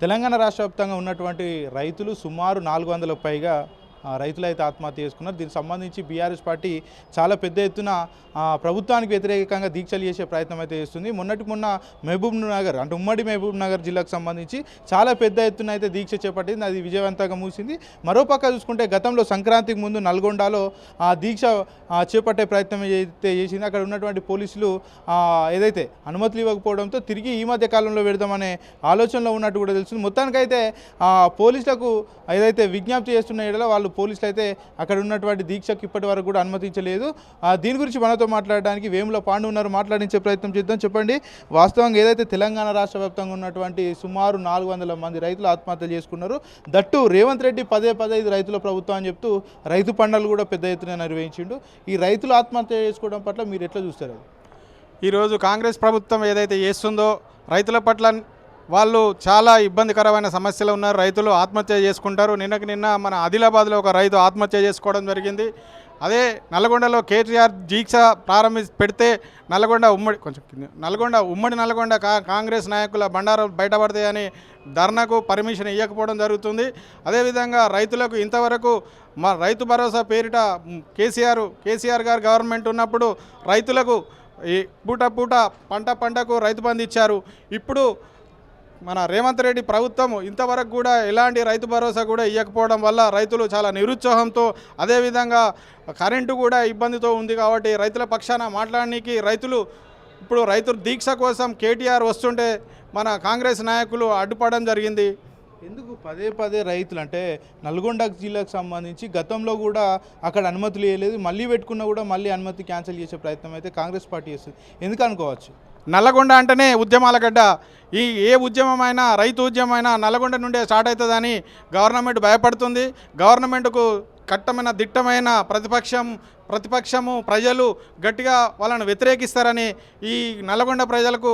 తెలంగాణ రాష్ట్ర వ్యాప్తంగా ఉన్నటువంటి రైతులు సుమారు నాలుగు వందల పైగా రైతులైతే రైతులు అయితే ఆత్మహత్య చేసుకున్నారు. దీనికి సంబంధించి బీఆర్ఎస్ పార్టీ చాలా పెద్ద ఎత్తున ప్రభుత్వానికి వ్యతిరేకంగా దీక్షలు చేసే ప్రయత్నం అయితే చేస్తుంది. మొన్నటి మొన్న మహబూబ్ నగర్ అంటే ఉమ్మడి మహబూబ్ నగర్ జిల్లాకు సంబంధించి చాలా పెద్ద ఎత్తున అయితే దీక్ష చేపట్టింది. అది విజయవంతంగా మూసింది మరోపక్క చూసుకుంటే గతంలో సంక్రాంతికి ముందు నల్గొండలో ఆ దీక్ష చేపట్టే ప్రయత్నం అయితే చేసింది. అక్కడ ఉన్నటువంటి పోలీసులు ఏదైతే అనుమతులు ఇవ్వకపోవడంతో తిరిగి ఈ మధ్య కాలంలో పెడదామనే ఆలోచనలో ఉన్నట్టు కూడా తెలుస్తుంది. మొత్తానికైతే ఆ, పోలీసులకు ఏదైతే విజ్ఞప్తి చేస్తున్న ఏడలో వాళ్ళు పోలీసులు అయితే అక్కడ ఉన్నటువంటి దీక్షకు ఇప్పటి వరకు కూడా అనుమతించలేదు. ఆ, దీని గురించి మనతో మాట్లాడడానికి వేముల పాండు ఉన్నారు. మాట్లాడించే ప్రయత్నం చేద్దాం. చెప్పండి. వాస్తవంగా ఏదైతే తెలంగాణ రాష్ట్ర వ్యాప్తంగా ఉన్నటువంటి సుమారు నాలుగు వందల మంది రైతులు ఆత్మహత్యలు చేసుకున్నారు దట్టు రేవంత్ రెడ్డి పదే పదే రైతుల ప్రభుత్వం అని చెప్తూ రైతు పంటలు కూడా పెద్ద ఎత్తున నిర్వహించిండు. ఈ రైతులు ఆత్మహత్య చేసుకోవడం పట్ల మీరు ఎట్లా చూస్తారు? ఈరోజు కాంగ్రెస్ ప్రభుత్వం ఏదైతే చేస్తుందో రైతుల పట్ల వాళ్ళు చాలా ఇబ్బందికరమైన సమస్యలు ఉన్నారు. రైతులు ఆత్మహత్య చేసుకుంటారు. నిన్నకి నిన్న మన ఆదిలాబాద్లో ఒక రైతు ఆత్మహత్య చేసుకోవడం జరిగింది. అదే నల్గొండలో కేటీఆర్ దీక్ష ప్రారంభి పెడితే నల్గొండ ఉమ్మడి కొంచెం నల్గొండ ఉమ్మడి నల్గొండ కా కాంగ్రెస్ నాయకుల బండారం బయటపడతాయని ధర్నాకు పర్మిషన్ ఇవ్వకపోవడం జరుగుతుంది. అదేవిధంగా రైతులకు ఇంతవరకు మా రైతు భరోసా పేరిట కేసీఆర్ కేసీఆర్ గారు గవర్నమెంట్ ఉన్నప్పుడు రైతులకు ఈ పూట పూట పంట పంటకు రైతు బంధు ఇచ్చారు. ఇప్పుడు మన రేవంత్ రెడ్డి ప్రభుత్వం ఇంతవరకు కూడా ఎలాంటి రైతు భరోసా కూడా ఇవ్వకపోవడం వల్ల రైతులు చాలా నిరుత్సాహంతో అదేవిధంగా కరెంటు కూడా ఇబ్బందితో ఉంది కాబట్టి రైతుల పక్షాన మాట్లాడడానికి రైతులు ఇప్పుడు రైతు దీక్ష కోసం కేటీఆర్ వస్తుంటే మన కాంగ్రెస్ నాయకులు అడ్డుపడడం జరిగింది. ఎందుకు పదే పదే రైతులు అంటే నల్గొండ జిల్లాకు సంబంధించి గతంలో కూడా అక్కడ అనుమతులు ఇవ్వలేదు మళ్ళీ పెట్టుకున్నా కూడా మళ్ళీ అనుమతి క్యాన్సిల్ చేసే ప్రయత్నం అయితే కాంగ్రెస్ పార్టీ చేస్తుంది. ఎందుకు అనుకోవచ్చు? నల్లగొండ అంటేనే ఉద్యమాల గడ్డ. ఈ ఏ ఉద్యమమైనా రైతు ఉద్యమైనా నల్లగొండ నుండే స్టార్ట్ అవుతుందని గవర్నమెంట్ భయపడుతుంది. గవర్నమెంట్కు కట్టమైన దిట్టమైన ప్రతిపక్షం ప్రతిపక్షము ప్రజలు గట్టిగా వాళ్ళని వ్యతిరేకిస్తారని ఈ నల్లగొండ ప్రజలకు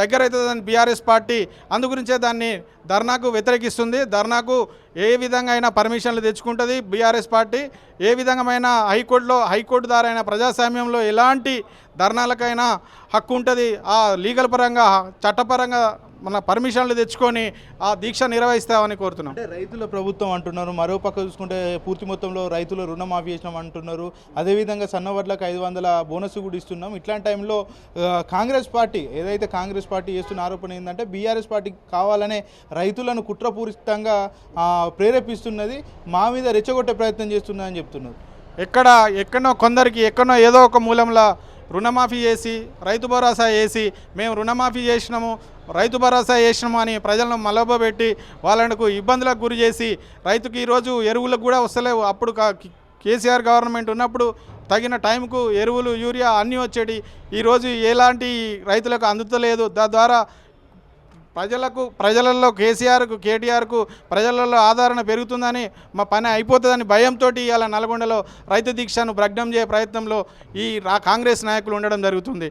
దగ్గర అవుతుందని బీఆర్ఎస్ పార్టీ అందుగురించే దాన్ని ధర్నాకు వ్యతిరేకిస్తుంది. ధర్నాకు ఏ విధంగా అయినా పర్మిషన్లు తెచ్చుకుంటుంది బీఆర్ఎస్ పార్టీ. ఏ విధంగామైన హైకోర్టులో హైకోర్టు ద్వారైన ప్రజాస్వామ్యంలో ఎలాంటి ధర్నాలకైనా హక్కు ఉంటుంది. ఆ లీగల్ పరంగా చట్టపరంగా మన పర్మిషన్లు తెచ్చుకొని ఆ దీక్ష నిర్వహిస్తామని కోరుతున్నాం. అంటే రైతుల ప్రభుత్వం అంటున్నారు. మరో పక్క చూసుకుంటే పూర్తి మొత్తంలో రైతులు రుణమాఫీ చేసినాం అంటున్నారు. అదేవిధంగా సన్నవడ్లకు ఐదు వందల బోనస్ కూడా ఇస్తున్నాం. ఇట్లాంటి టైంలో కాంగ్రెస్ పార్టీ ఏదైతే కాంగ్రెస్ పార్టీ చేస్తున్న ఆరోపణ ఏంటంటే బీఆర్ఎస్ పార్టీ కావాలనే రైతులను కుట్రపూరితంగా ప్రేరేపిస్తున్నది మా మీద రెచ్చగొట్టే ప్రయత్నం చేస్తున్నదని చెప్తున్నారు. ఎక్కడ ఎక్కడో కొందరికి ఎక్కడో ఏదో ఒక మూలంలో రుణమాఫీ చేసి రైతు భరోసా వేసి మేము రుణమాఫీ చేసినాము రైతు భరోసా చేసినాము అని ప్రజలను మలబోబెట్టి వాళ్ళకు ఇబ్బందులకు గురి చేసి రైతుకి ఈరోజు ఎరువులకు కూడా వస్తలేవు. అప్పుడు కేసీఆర్ గవర్నమెంట్ ఉన్నప్పుడు తగిన టైంకు ఎరువులు యూరియా అన్నీ వచ్చేటి ఈరోజు ఎలాంటి రైతులకు అందుతలేదు. తద్వారా ప్రజలకు ప్రజలలో కేసీఆర్కు కేటీఆర్కు ప్రజలలో ఆదరణ పెరుగుతుందని మా పని అయిపోతుందని భయంతో ఇవాళ నల్గొండలో రైతు దీక్షను భగ్నం చేయ ప్రయత్నంలో ఈ రా కాంగ్రెస్ నాయకులు ఉండడం జరుగుతుంది.